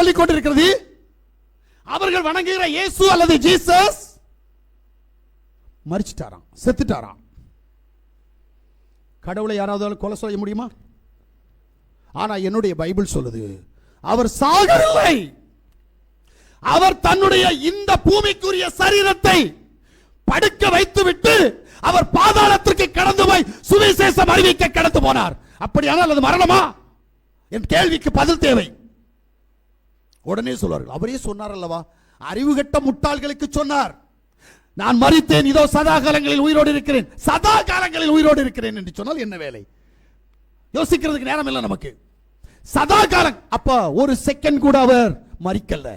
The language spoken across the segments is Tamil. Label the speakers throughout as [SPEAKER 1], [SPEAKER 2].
[SPEAKER 1] சொல்லிக் கொண்டிருக்கிறது அவர்கள் வணங்குகிற இயேசு அல்லது ஜீசஸ் மறிச்சிட்டாராம் செத்துட்டாராம். கடவுளை யாராவது கொலை செய்ய முடியுமா? ஆனா என்னுடைய பைபிள் சொல்லுது அவர் சாகவில்லை. அவர் தன்னுடைய இந்த பூமிக்குரிய சரீரத்தை படுக்க வைத்துவிட்டு அவர் பாதாளத்திற்கு கடந்து போய் சுவிசேஷம் அறிவிக்க கடந்து போனார். அப்படியானால் அது மரணமா? என் கேள்விக்கு பதில் தேவை. உடனே சொல்வார்கள் அவரே சொன்னார் அல்லவா? அறிவு கட்ட முட்டாள்களுக்கு சொன்னார். நான் மறித்தேன் இதோ சதா காலங்களில் உயிரோடு இருக்கிறேன் சதா காலங்களில் உயிரோடு இருக்கிறேன் என்று சொன்னால் என்ன வேலை? யோசிக்கிறதுக்கு நேரம் இல்லை நமக்கு. சதா காலம் அப்ப ஒரு செகண்ட் கூட அவர் மறிக்கல.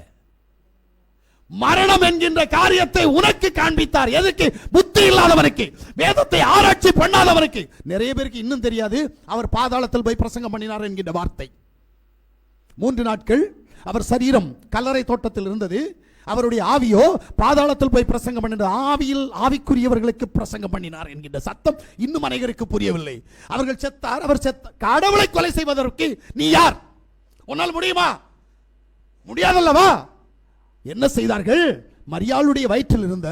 [SPEAKER 1] மரணம் என்கின்ற காரியத்தை உனக்கு காண்பித்தார். எதுக்கு? புத்தி இல்லாதவனுக்கு வேதத்தை ஆராய்ச்சி பண்ணாதவனுக்கு. நிறைய பேருக்கு இன்னும் தெரியாது அவர் பாதாளத்தில் போய் பிரசங்கம் பண்ணினார் என்கின்ற வார்த்தை. மூன்று நாட்கள் அவர் சரீரம் கல்லறை தோட்டத்தில் இருந்தது. அவருடைய ஆவியோ பாதாளத்தில் போய் பிரசங்கம் பண்ணினார் ஆவியில் ஆவிக்குரியவர்களுக்கு பிரசங்கம் பண்ணினார் என்கின்ற சத்தம் இன்னும் அனைவருக்கு புரியவில்லை. அவர்கள் செத்தார். அவர் செத்த கடவுளை கொலை செய்வதற்கு நீ யார்? உன்னால் முடியுமா? முடியாதல்லவா? என்ன செய்தார்கள்? மரியாளுடைய வயிற்றில் இருந்த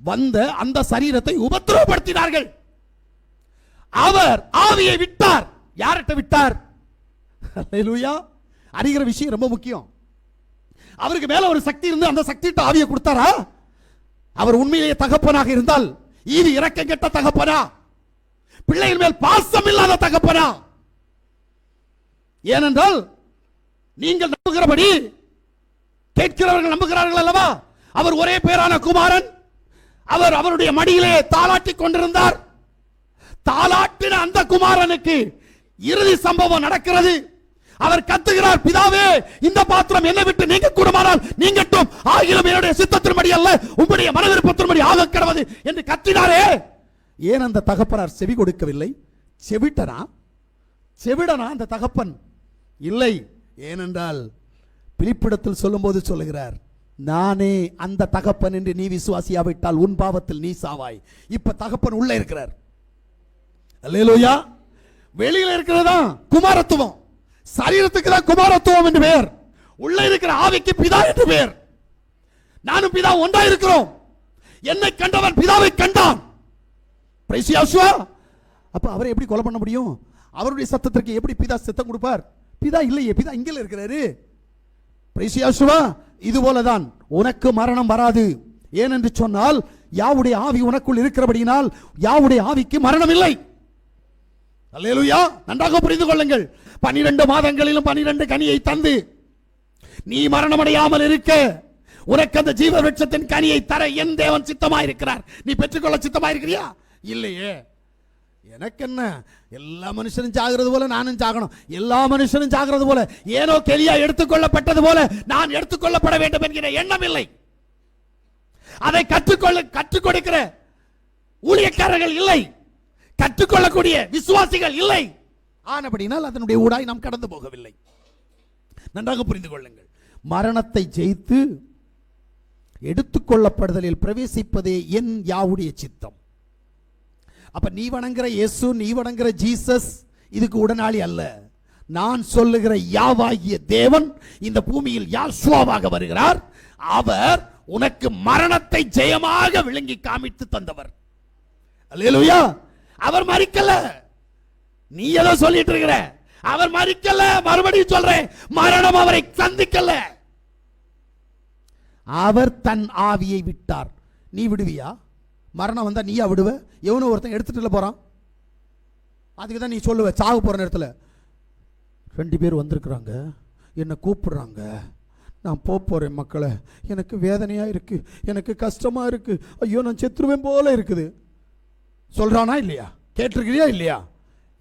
[SPEAKER 1] வந்த அந்த சரீரத்தை உபத்திரவப்படுத்தினார்கள். அவர் ஆவியை விட்டார். யார்கிட்ட விட்டார்? அல்லேலூயா அறிகிற விஷயம் ரொம்ப முக்கியம். அவருக்கு மேல ஒரு சக்தி இருந்து அந்த சக்தி ஆவியை கொடுத்தாரா? அவர் உண்மையிலேயே தகப்பனாக இருந்தால் ஈது இறக்கம் கெட்ட தகப்பனா? பிள்ளைகள் மேல் பாசம் இல்லாத தகப்பனா? ஏனென்றால் நீங்கள் நம்புகிறபடி கேட்கிறவர்கள் நம்புகிறார்கள் அல்லவா? அவர் ஒரே பேரான குமாரன். அவர் அவருடைய மடியிலே தாளாட்டி கொண்டிருந்தார். தாளாட்டின அந்த குமாரனுக்கு இறுதி சம்பவம் நடக்கிறது. அவர் கத்துகிறார் பிதாவே இந்த பாத்திரம் என்னை விட்டு நீங்க கூடுமானால் நீங்கட்டும். ஆகிலும் என்னுடைய சித்தத்தின்படி அல்ல உம்முடைய மனதிருப்பத்தின்படி ஆக கிடவது என்று கத்தினாரே. ஏன் அந்த தகப்பனார் செவி கொடுக்கவில்லை? செவிட்டனா? செவிடனா அந்த தகப்பன்? இல்லை. ஏனென்றால் பிலிப்பிடத்தில் சொல்லும்போது சொல்லுகிறார் நானே அந்த தகப்பன் என்று நீ விசுவாசியாவிட்டால் உன் பாவத்தில் நீ சாவாய். இப்ப தகப்பன் உள்ள இருக்கிறார். அல்லேலூயா. வெளியில இருக்கிறதா குமாரத்துவம். சரீரத்துக்கு தான் குமாரத்துவம் என்று பெயர். உள்ள இருக்கிற ஆவிக்கு பிதா என்று பெயர். நானும் பிதா ஒன்றா இருக்கிறோம். என்னை கண்டவன் பிதாவை கண்டான். அப்ப அவரை எப்படி கொலை பண்ண முடியும்? அவருடைய சத்தத்திற்கு எப்படி பிதா சத்தம் கொடுப்பார்? பிதா இல்லையே பிதா இங்கே இருக்கிறாரு. பிரைசியாசுவா இது போலதான் உனக்கு மரணம் வராது. ஏனென்று சொன்னால் யாவுடைய ஆவி உனக்குள் இருக்கிறபடியினால் யாவுடைய ஆவிக்கு மரணம் இல்லை அல்லேலூயா. நன்றாக புரிந்து கொள்ளுங்கள். பனிரெண்டு மாதங்களிலும் பனிரெண்டு கனியை தந்து நீ மரணமடையாமல் இருக்க. உனக்கு அந்த ஜீவ விருட்சத்தின் கனியை தர என் தேவன் சித்தமாயிருக்கிறார். நீ பெற்றுக்கொள்ள சித்தமாயிருக்கிறியா? இல்லையே. எனக்கு என்ன எல்லா மனுஷனும் சாகிறது போல நானும் சாகணும் எல்லா மனுஷனும் சாகிறது போல. ஏனோ கெளியா எடுத்துக்கொள்ளப்பட்டது போல நான் எடுத்துக்கொள்ளப்பட வேண்டும் என்கிற எண்ணம் இல்லை. அதை கற்றுக்கொள்ள கற்றுக் கொடுக்கிற ஊழியக்காரர்கள் இல்லை. கற்றுக்கொள்ளக்கூடிய விசுவாசிகள் இல்லை. ஆனபடினால் அதனுடைய ஊடாய் நாம் கடந்து போகவில்லை. நன்றாக புரிந்து கொள்ளுங்கள். மரணத்தை ஜெயித்து எடுத்துக்கொள்ளப்படுதலில் பிரவேசிப்பதே என் யாவுடைய சித்தம். அப்ப நீ வணங்குற இயேசு நீ வணங்குற ஜீசஸ் இதுக்கு உடனாளி அல்ல. நான் சொல்லுகிற யாவாகிய தேவன் இந்த பூமியில் யாசுவாவாக வருகிறார். அவர் உனக்கு மரணத்தை ஜெயமாக விளங்கி காமித்து தந்தவர். அல்லேலூயா! அவர் மறிக்கல! நீ ஏதோ சொல்லிட்டு இருக்கிற அவர் மறிக்கல மறுபடியும் சொல்றேன். மரணம் அவரை சந்திக்கல. அவர் தன் ஆவியை விட்டார். நீ விடுவியா? மரணம் வந்தா நீயா விடுவ? எவனோ ஒருத்தன் எடுத்துட்டு போறான். அதுக்கு தான் நீ சொல்லுவ சாக போற நேரத்தில். ரெண்டு பேர் வந்திருக்கிறாங்க. என்னை கூப்பிடுறாங்க. நான் போக போகிறேன் மக்களை. எனக்கு வேதனையாக இருக்குது எனக்கு கஷ்டமாக இருக்குது ஐயோ நான் செத்துருவேன் போல இருக்குது. சொல்கிறானா இல்லையா? கேட்டிருக்கிறியா இல்லையா?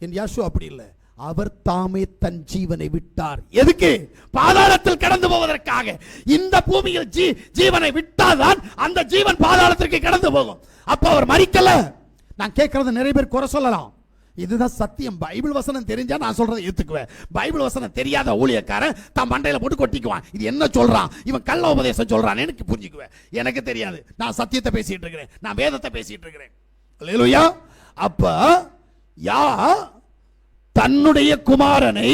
[SPEAKER 1] என் யாசு அப்படி இல்லை. அவர் தாமே தன் ஜீவனை விட்டார். எதுக்கு? பாதாளத்தில் கடந்து போவதற்காக. இந்த பூமியில் ஜீ ஜீவனை விட்டால்தான் அந்த ஜீவன் பாதாளத்திற்கு கடந்து போகும். அப்ப அவர் மறிக்கல. நான் கேட்கறது நிறைய பேர் குறை சொல்லலாம். இதுதான் சத்தியம். பைபிள் வசனம் தெரிஞ்சா நான் சொல்றதை ஏத்துக்குவேன். பைபிள் வசனம் தெரியாத ஊழியக்காரன் தான் மண்டையில போட்டு கொட்டிக்குவான். இது என்ன சொல்றான்? இவன் கள்ள உபதேசம் சொல்றான். எனக்கு புரிஞ்சுக்குவேன். எனக்கு தெரியாது. நான் சத்தியத்தை பேசிட்டு இருக்கிறேன். நான் வேதத்தை பேசிட்டு இருக்கிறேன். அப்ப யா தன்னுடைய குமாரனை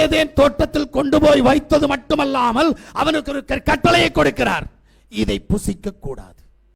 [SPEAKER 1] ஏதேன் தோட்டத்தில் கொண்டு போய் வைத்தது மட்டுமல்லாமல் அவனுக்கு ஒரு கட்டளையை கொடுக்கிறார். இதை புசிக்க கூடாது